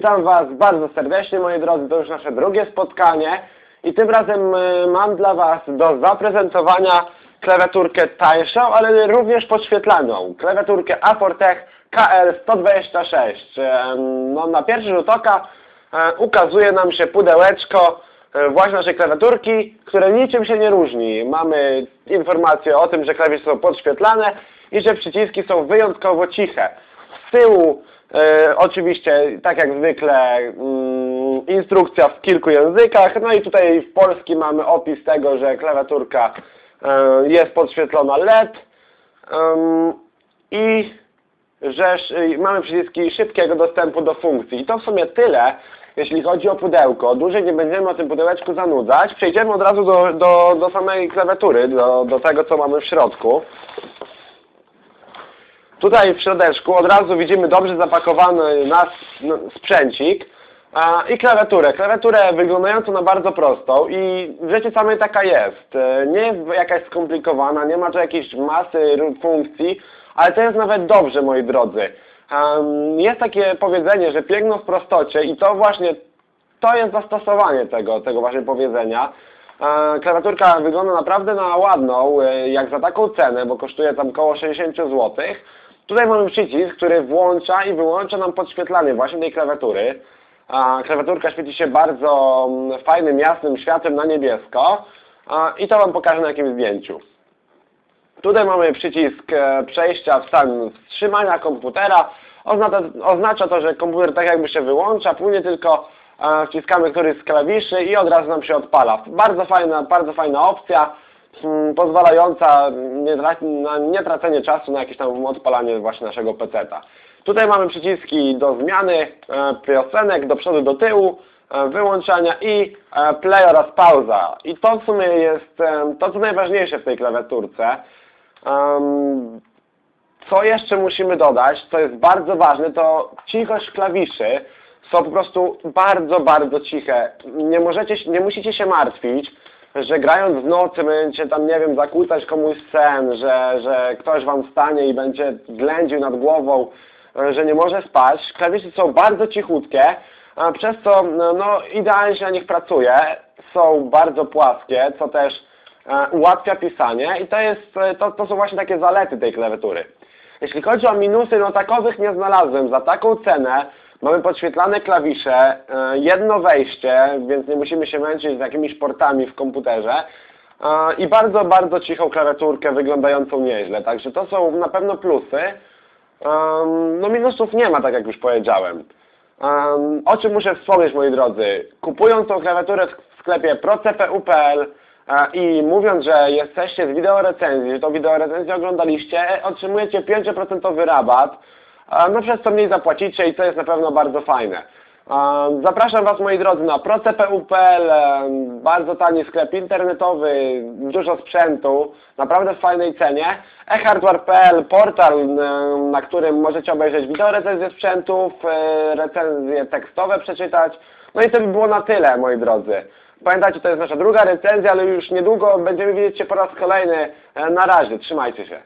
Witam Was bardzo serdecznie, moi drodzy. To już nasze drugie spotkanie i tym razem e, mam dla Was do zaprezentowania klawiaturkę tańszą, ale również podświetlaną. Klawiaturkę Aportech KL126. E, No, na pierwszy rzut oka e, ukazuje nam się pudełeczko właśnie naszej klawiaturki, które niczym się nie różni. Mamy informację o tym, że klawisze są podświetlane i że przyciski są wyjątkowo ciche. Z tyłu e, oczywiście, tak jak zwykle, mm, instrukcja w kilku językach, no i tutaj w polskim mamy opis tego, że klawiaturka e, jest podświetlona LED i że mamy przyciski szybkiego dostępu do funkcji. I to w sumie tyle, jeśli chodzi o pudełko. Dłużej nie będziemy o tym pudełeczku zanudzać. Przejdziemy od razu do, do, do samej klawiatury, do, do tego, co mamy w środku. Tutaj w środeczku od razu widzimy dobrze zapakowany nasz no, sprzęcik i klawiaturę. Klawiaturę wyglądającą na bardzo prostą i w rzeczy samej taka jest. E, Nie jest jakaś skomplikowana, nie ma tu jakiejś masy funkcji, ale to jest nawet dobrze, moi drodzy. Jest takie powiedzenie, że piękno w prostocie i to właśnie to jest zastosowanie tego, tego właśnie powiedzenia. E, Klawiaturka wygląda naprawdę na ładną, e, jak za taką cenę, bo kosztuje tam około 60 zł. Tutaj mamy przycisk, który włącza i wyłącza nam podświetlanie właśnie tej klawiatury. Klawiaturka świeci się bardzo mm, fajnym, jasnym światłem na niebiesko i to Wam pokażę na jakimś zdjęciu. Tutaj mamy przycisk e, przejścia w stan wstrzymania komputera. Oznacza, oznacza to, że komputer tak jakby się wyłącza, później tylko e, wciskamy któryś z klawiszy i od razu nam się odpala. Bardzo fajna, bardzo fajna opcja, pozwalająca nie tra- na nietracenie czasu na jakieś tam odpalanie właśnie naszego peceta. Tutaj mamy przyciski do zmiany e, piosenek, do przodu, do tyłu, e, wyłączania i e, play oraz pauza. I to w sumie jest to, co najważniejsze w tej klawiaturce. Co jeszcze musimy dodać, co jest bardzo ważne, to cichość klawiszy są po prostu bardzo, bardzo ciche. Nie możecie, nie musicie się martwić, że grając w nocy będziecie tam, nie wiem, zakłócać komuś sen, że, że ktoś wam stanie i będzie ględził nad głową, e, że nie może spać. Klawisze są bardzo cichutkie, a przez co no, no, idealnie się na nich pracuje. Są bardzo płaskie, co też e, ułatwia pisanie i to, jest, e, to, to są właśnie takie zalety tej klawiatury. Jeśli chodzi o minusy, no takowych nie znalazłem. Za taką cenę mamy podświetlane klawisze, e, jedno wejście, więc nie musimy się męczyć z jakimiś portami w komputerze e, i bardzo, bardzo cichą klawiaturkę wyglądającą nieźle. Także to są na pewno plusy. No minusów nie ma, tak jak już powiedziałem. O czym muszę wspomnieć, moi drodzy? Kupując tą klawiaturę w sklepie procpu.pl e, i mówiąc, że jesteście z wideorecenzji, że tą wideorecenzję oglądaliście, otrzymujecie 5% rabat, no przez co mniej zapłacicie i to jest na pewno bardzo fajne. Zapraszam Was, moi drodzy, na procpu.pl, em, bardzo tani sklep internetowy, dużo sprzętu, naprawdę w fajnej cenie. eHardware.pl, portal, em, na którym możecie obejrzeć wideo recenzje sprzętów, e, recenzje tekstowe przeczytać. No i to by było na tyle, moi drodzy. Pamiętajcie, to jest nasza druga recenzja, ale już niedługo będziemy widzieć się po raz kolejny. E, Na razie, trzymajcie się.